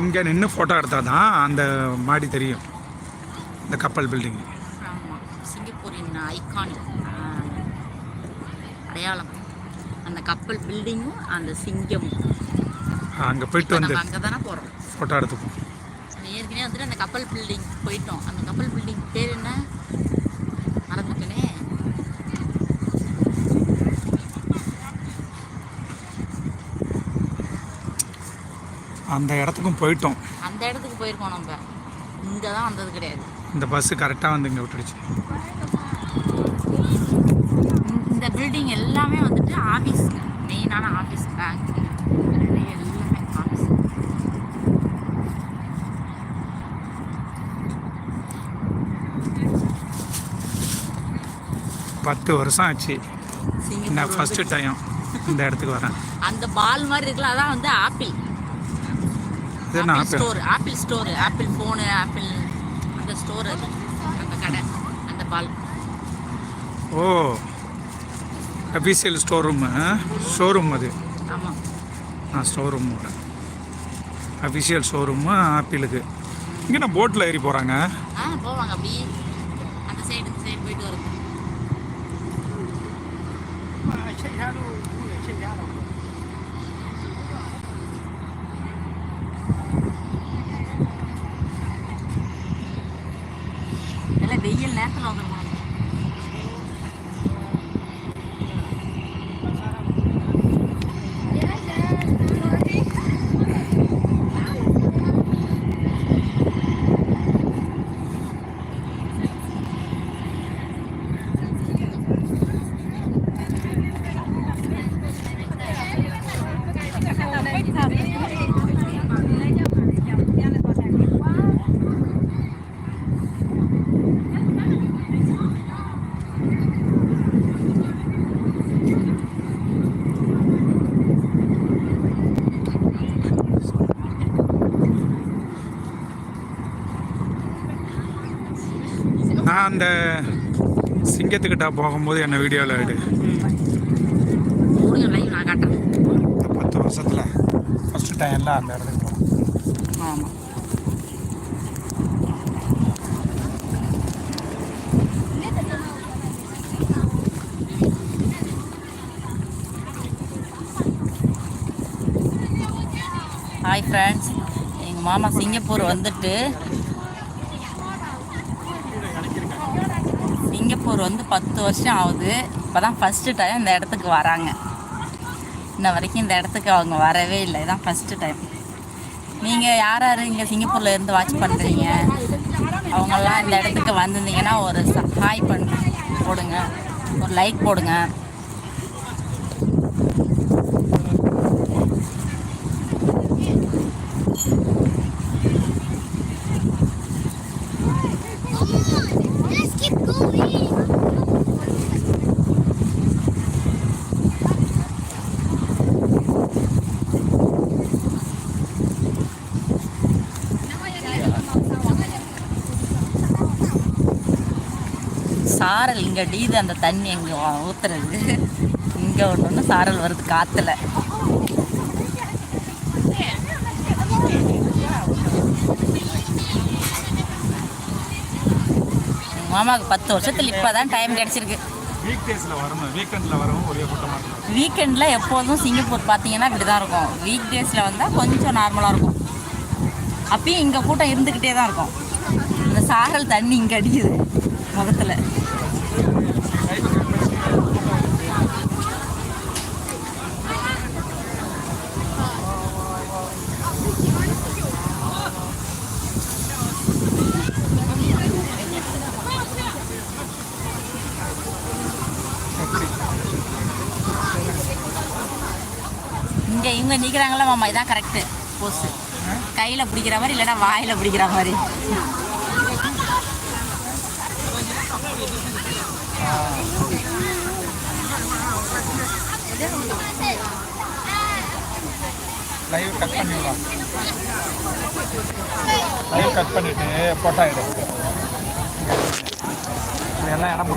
இங்கே நின்று ஃபோட்டோ எடுத்தால் தான் அந்த மாடி தெரியும். இந்த கப்பல் பில்டிங் ஆமாம் சிங்கப்பூரின் ஐகானிக் அடையாளம். அந்த கப்பல் பில்டிங்கும் அந்த சிங்கமும் அங்கே போயிட்டு வந்து அங்கே தானே போகிறோம் ஃபோட்டோ எடுத்துப்போம் ஏற்கனவே வந்துட்டு அந்த கப்பல் பில்டிங் போயிட்டோம். அந்த கப்பல் பில்டிங் பேர் என்ன? அந்த இடத்துக்கும் போயிட்டோம். அந்த இடத்துக்கு போயிருக்கோம் நம்ம. இங்கே தான் வந்தது கிடையாது. இந்த பஸ்ஸு கரெக்டாக வந்து இங்கே விட்டுடுச்சு. இந்த பில்டிங் எல்லாமே வந்துட்டு ஆஃபீஸ் மெயினான ஆஃபீஸ் பேங்க் எல்லாமே ஆஃபீஸ் பத்து வருஷம் ஆச்சு. நான் ஃபஸ்ட்டு டைம் இந்த இடத்துக்கு வரேன். அந்த பால் மாதிரி இருக்குல்ல அதான் வந்து ஆப்பிள் இது என்ன Apple. Store Apple store Apple phone Apple அந்த ஸ்டோர் அது. அந்த கடை அந்த பால். Oh official store room showroom அது. ஆமாம் ஆ ஸ்டோர் ரூம் அஃபிஷியல் ஷோரூமு ஆப்பிளுக்கு இங்கே நான் போட்டில் ஏறி போகிறாங்க ஆ போவாங்க அப்படி. அந்த சைடு இந்த சைடு போயிட்டு வருது எல்லாம் வெயில் நேரத்தில் வந்துருக்கணும் நான் அந்த சிங்கத்துக்கிட்ட போகும்போது என்னை வீடியோவில் எடு. இந்த பத்து வருஷத்தில் ஃபஸ்ட்டு டைம்ல அந்த இடத்துக்கு போகிறேன் ஆமாம் ஹாய் ஃப்ரெண்ட்ஸ் எங்கள் மாமா சிங்கப்பூர் வந்துட்டு ஒரு வந்து பத்து வருஷம் ஆகுது. இப்போ தான் ஃபஸ்ட்டு டைம் இந்த இடத்துக்கு வராங்க. இன்ன வரைக்கும் இந்த இடத்துக்கு அவங்க வரவே இல்லை. இதான் ஃபஸ்ட்டு டைம் நீங்கள் யார் யார் இங்கே சிங்கப்பூரில் இருந்து வாட்ச் பண்ணுறீங்க அவங்கெல்லாம் இந்த இடத்துக்கு வந்திருந்தீங்கன்னா ஒரு ஹாய் பண்ண போடுங்க. ஒரு லைக் போடுங்க. Let's keep going. சாரல் இங்கே டீது அந்த தண்ணி இங்கே ஊற்றுறது இங்கே ஒன்று ஒன்று சாரல் வருது காற்றுல மாமாவுக்கு பத்து வருஷத்தில் இப்போ தான் டைம் கிடச்சிருக்கு வீக்கெண்டில் எப்போதும் சிங்கப்பூர் பார்த்தீங்கன்னா இப்படி தான் இருக்கும். வீக் டேஸில் வந்தால் கொஞ்சம் நார்மலாக இருக்கும். அப்பயும் இங்கே கூட்டம் இருந்துக்கிட்டே தான் இருக்கும். இந்த சாரல் தண்ணி இங்கே அடிக்குது. முகத்தில் இங்கே இவங்க நிற்கிறாங்களா மாமா இதான் கரெக்டு போஸ்ட்டு கையில் பிடிக்கிற மாதிரி இல்லைன்னா வாயில் பிடிக்கிற மாதிரி. லைவ் கட் பண்ணிடலாம். லைவ் கட் பண்ணிவிட்டு ஃபோட்டோ எடு இதெல்லாம் இடம்